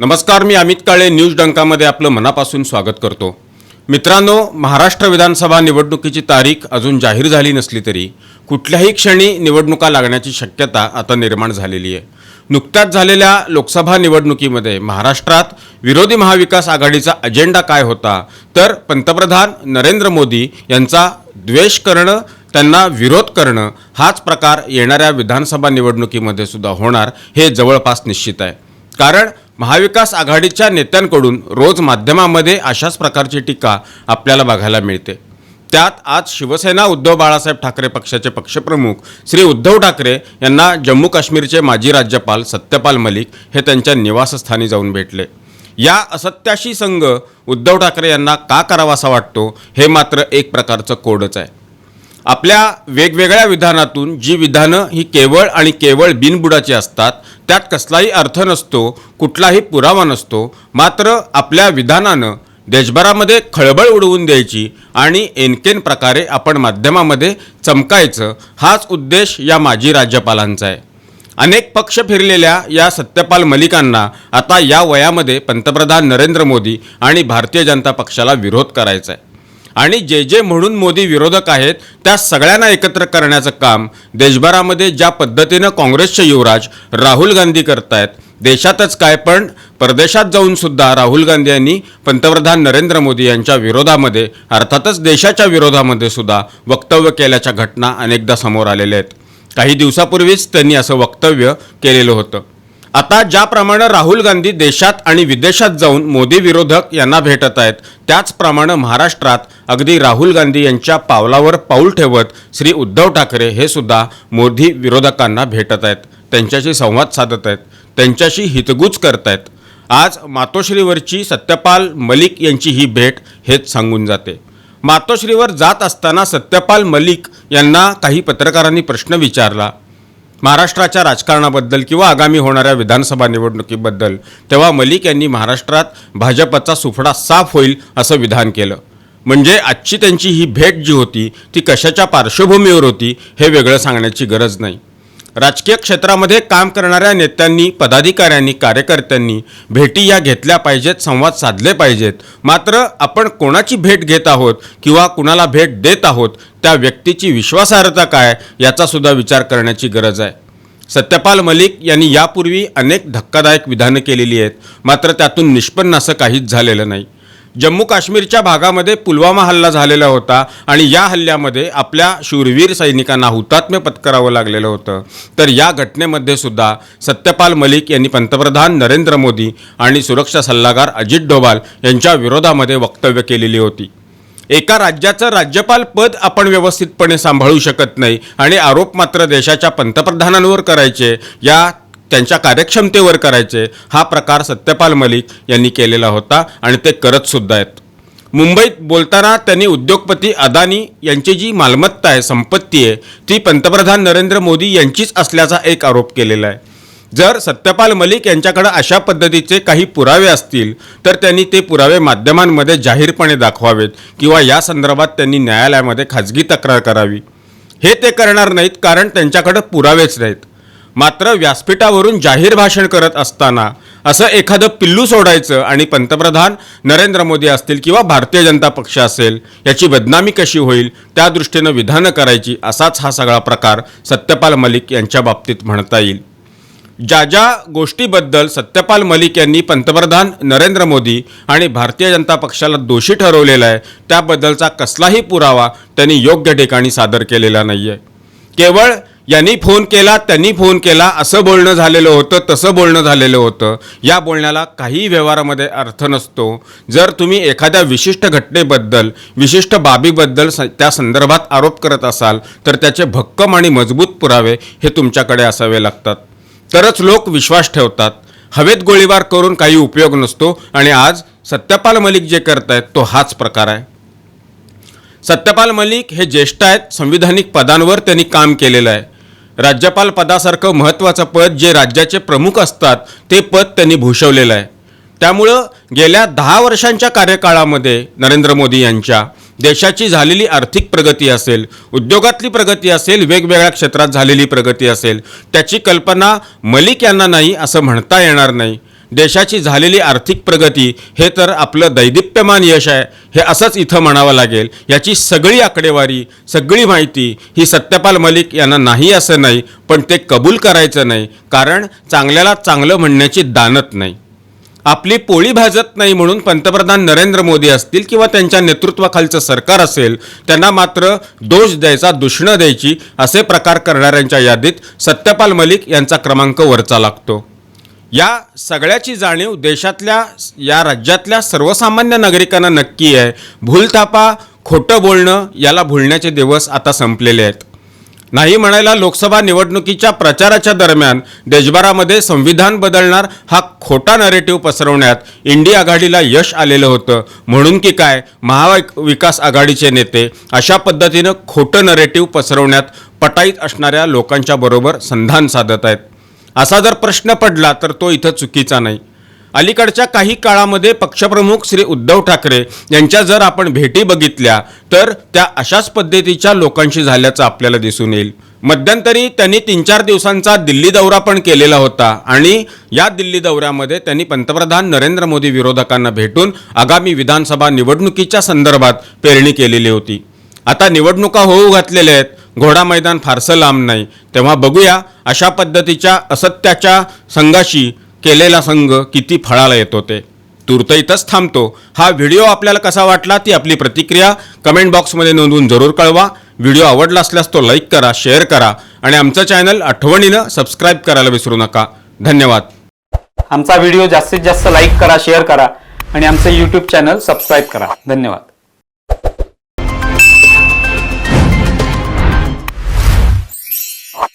नमस्कार मी अमित काळे न्यूज डंकामध्ये आपलं मनापासून स्वागत करतो. मित्रांनो महाराष्ट्र विधानसभा निवडणुकीची तारीख अजून जाहीर झाली नसली तरी कुठल्याही क्षणी निवडणुका लागण्याची शक्यता आता निर्माण झालेली आहे. नुकत्याच झालेल्या लोकसभा निवडणुकीमध्ये महाराष्ट्रात विरोधी महाविकास आघाडीचा अजेंडा काय होता तर पंतप्रधान नरेंद्र मोदी यांचा द्वेष करणं त्यांना विरोध करणं हाच प्रकार येणाऱ्या विधानसभा निवडणुकीमध्ये सुद्धा होणार हे जवळपास निश्चित आहे. कारण महाविकास आघाडीच्या नेत्यांकडून रोज माध्यमामध्ये अशाच प्रकारची टीका आपल्याला बघायला मिळते. त्यात आज शिवसेना उद्धव बाळासाहेब ठाकरे पक्षाचे पक्षप्रमुख श्री उद्धव ठाकरे यांना जम्मू काश्मीरचे माजी राज्यपाल सत्यपाल मलिक हे त्यांच्या निवासस्थानी जाऊन भेटले. या असत्याशी संघ उद्धव ठाकरे यांना का करावासा वाटतो हे मात्र एक प्रकारचं कोडच आहे. आपल्या वेगवेगळ्या विधानातून जी विधानं ही केवळ आणि केवळ बिनबुडाची असतात त्यात कसलाही अर्थ नसतो कुठलाही पुरावा नसतो. मात्र आपल्या विधानानं देशभरामध्ये खळबळ उडवून द्यायची आणि एनकेन प्रकारे आपण माध्यमामध्ये चमकायचं हाच उद्देश या माजी राज्यपालांचा आहे. अनेक पक्ष फिरलेल्या या सत्यपाल मलिकांना आता या वयामध्ये पंतप्रधान नरेंद्र मोदी आणि भारतीय जनता पक्षाला विरोध करायचा आहे. आणि जे जे म्हणून मोदी विरोधक आहेत त्या सगळ्यांना एकत्र करण्याचं काम देशभरामध्ये ज्या पद्धतीनं काँग्रेसचे युवराज राहुल गांधी करतायत देशातच काय पण परदेशात जाऊन सुद्धा राहुल गांधी यांनी पंतप्रधान नरेंद्र मोदी यांच्या विरोधामध्ये अर्थातच देशाच्या विरोधामध्ये सुद्धा वक्तव्य केल्याच्या घटना अनेकदा समोर आलेल्या आहेत. काही दिवसापूर्वीच त्यांनी असं वक्तव्य केलेलं होतं. आता ज्याप्रमाणे राहुल गांधी देशात आणि विदेशात जाऊन मोदी विरोधक यांना भेटत आहेत त्याचप्रमाणे महाराष्ट्रात अगदी राहुल गांधी यांच्या पावलावर पाऊल ठेवत श्री उद्धव ठाकरे हे सुद्धा मोदी विरोधकांना भेटत आहेत. त्यांच्याशी संवाद साधत आहेत. त्यांच्याशी हितगुज करत आहेत. आज मातोश्रीवरची सत्यपाल मलिक यांची ही भेट हेच सांगून जाते. मातोश्रीवर जात असताना सत्यपाल मलिक यांना काही पत्रकारांनी प्रश्न विचारला. महाराष्ट्राच्या राजकारणाबद्दल किंवा आगामी होणाऱ्या विधानसभा निवडणुकीबद्दल तेव्हा मलिक यांनी महाराष्ट्रात भाजपचा सुफडा साफ होईल असं विधान केलं. म्हणजे आजची त्यांची ही भेट जी होती ती कशाच्या पार्श्वभूमीवर होती हे वेगळं सांगण्याची गरज नाही. राजकीय क्षेत्रामध्ये काम करणाऱ्या नेत्यांनी पदाधिकाऱ्यांनी कार्यकर्त्यांनी भेटी या घेतल्या पाहिजेत संवाद साधले पाहिजेत. मात्र आपण कोणाची भेट घेत आहोत किंवा कुणाला भेट देत आहोत त्या व्यक्तीची विश्वासार्हता काय याचासुद्धा विचार करण्याची गरज आहे. सत्यपाल मलिक यांनी यापूर्वी अनेक धक्कादायक विधानं केलेली आहेत. मात्र त्यातून निष्पन्न असं काहीच झालेलं नाही. जम्मू काश्मीरच्या भागामध्ये पुलवामा हल्ला झालेला होता आणि या हल्ल्यामध्ये आपल्या शूरवीर सैनिकांना हुतात्म्य पत्करावं लागलेलं होतं. तर या घटनेमध्ये सुद्धा सत्यपाल मलिक यांनी पंतप्रधान नरेंद्र मोदी आणि सुरक्षा सल्लागार अजित डोभाल यांच्या विरोधामध्ये वक्तव्य केलेली होती. एका राज्याचं राज्यपाल पद आपण व्यवस्थितपणे सांभाळू शकत नाही आणि आरोप मात्र देशाच्या पंतप्रधानांवर करायचे या त्यांच्या कार्यक्षमतेवर करायचे हा प्रकार सत्यपाल मलिक यांनी केलेला होता आणि ते करत सुद्धा आहेत. मुंबईत बोलताना त्यांनी उद्योगपती अदानी यांची जी मालमत्ता आहे संपत्ती आहे ती पंतप्रधान नरेंद्र मोदी यांचीच असल्याचा एक आरोप केलेला आहे. जर सत्यपाल मलिक यांच्याकडे अशा पद्धतीचे काही पुरावे असतील तर त्यांनी ते पुरावे माध्यमांमध्ये जाहीरपणे दाखवावेत किंवा या संदर्भात त्यांनी न्यायालयामध्ये खाजगी तक्रार करावी. हे ते करणार नाहीत कारण त्यांच्याकडे पुरावेच नाहीत. मात्र व्यासपीठावरून जाहीर भाषण करत असताना असं एखादं पिल्लू सोडायचं आणि पंतप्रधान नरेंद्र मोदी असतील किंवा भारतीय जनता पक्ष असेल याची बदनामी कशी होईल त्या दृष्टीनं विधानं करायची असाच हा सगळा प्रकार सत्यपाल मलिक यांच्या बाबतीत म्हणता येईल. ज्या ज्या गोष्टीबद्दल सत्यपाल मलिक यांनी पंतप्रधान नरेंद्र मोदी आणि भारतीय जनता पक्षाला दोषी ठरवलेला आहे त्याबद्दलचा कसलाही पुरावा त्यांनी योग्य ठिकाणी सादर केलेला नाही आहे केवळ यांनी फोन केला त्यांनी फोन केला असं बोलणं झालेलं होतं तसं बोलणं झालेलं होतं. या बोलण्याला काही व्यवहारामध्ये अर्थ नसतो. जर तुम्ही एखाद्या विशिष्ट घटनेबद्दल विशिष्ट बाबीबद्दल स त्या संदर्भात आरोप करत असाल तर त्याचे भक्कम आणि मजबूत पुरावे हे तुमच्याकडे असावे लागतात. तरच लोक विश्वास ठेवतात. हवेत गोळीबार करून काही उपयोग नसतो आणि आज सत्यपाल मलिक जे करत आहेत तो हाच प्रकार आहे. सत्यपाल मलिक हे ज्येष्ठ आहेत संविधानिक पदांवर त्यांनी काम केलेलं आहे. राज्यपाल पदासारखं महत्त्वाचं पद जे राज्याचे प्रमुख असतात ते पद त्यांनी भूषवलेलं आहे. त्यामुळं गेल्या दहा वर्षांच्या कार्यकाळामध्ये नरेंद्र मोदी यांच्या देशाची झालेली आर्थिक प्रगती असेल उद्योगातली प्रगती असेल वेगवेगळ्या क्षेत्रात झालेली प्रगती असेल त्याची कल्पना मलिक यांना नाही असं म्हणता येणार नाही. देशाची झालेली आर्थिक प्रगती हे तर आपलं दैदिप्यमान यश आहे. हे असंच इथं म्हणावं लागेल. याची सगळी आकडेवारी सगळी माहिती ही सत्यपाल मलिक यांना नाही असं नाही पण ते कबूल करायचं नाही कारण चांगल्याला चांगलं म्हणण्याची दानत नाही. आपली पोळी भाजत नाही म्हणून पंतप्रधान नरेंद्र मोदी असतील किंवा त्यांच्या नेतृत्वाखालचं सरकार असेल त्यांना मात्र दोष द्यायचा दुष्ण द्यायची असे प्रकार करणाऱ्यांच्या यादीत सत्यपाल मलिक यांचा क्रमांक वरचा लागतो. या सगळ्याची जाणीव देशातल्या या राज्यातल्या सर्वसामान्य नागरिकांना नक्की आहे. भूलथापा खोटं बोलणं याला भुलण्याचे दिवस आता संपलेले आहेत. नाही म्हणायला लोकसभा निवडणुकीच्या प्रचाराच्या दरम्यान देशभरामध्ये संविधान बदलणार हा खोटा नरेटिव्ह पसरवण्यात इंडिया आघाडीला यश आलेलं होतं. म्हणून की काय? महाविकास आघाडीचे नेते अशा पद्धतीनं खोटं नरेटिव्ह पसरवण्यात पटाईत असणाऱ्या लोकांच्या बरोबर संधान साधत आहेत. असा जर प्रश्न पडला तर तो इथं चुकीचा नाही. अलीकडच्या काही काळामध्ये पक्षप्रमुख श्री उद्धव ठाकरे यांच्या जर आपण भेटी बघितल्या तर त्या अशाच पद्धतीच्या लोकांशी झाल्याचं आपल्याला दिसून येईल. मध्यंतरी त्यांनी तीन चार दिवसांचा दिल्ली दौरा पण केलेला होता आणि या दिल्ली दौऱ्यामध्ये त्यांनी पंतप्रधान नरेंद्र मोदी विरोधकांना भेटून आगामी विधानसभा निवडणुकीच्या संदर्भात पेरणी केलेली होती. आता निवडणुका होऊ घातलेल्या आहेत. घोडा मैदान फारसं लांब नाही. तेव्हा बघूया अशा पद्धतीच्या असत्याच्या संघाशी केलेला संघ किती फळाला येतो ते तूर्त इथंच थांबतो. हा व्हिडिओ आपल्याला कसा वाटला ती आपली प्रतिक्रिया कमेंट बॉक्समध्ये नोंदवून जरूर कळवा. व्हिडिओ आवडला असल्यास तो लाईक करा शेअर करा आणि आमचं चॅनल आठवणीनं सबस्क्राईब करायला विसरू नका. धन्यवाद. आमचा व्हिडिओ जास्तीत जास्त लाईक करा शेअर करा आणि आमचं यूट्यूब चॅनल सबस्क्राईब करा. धन्यवाद.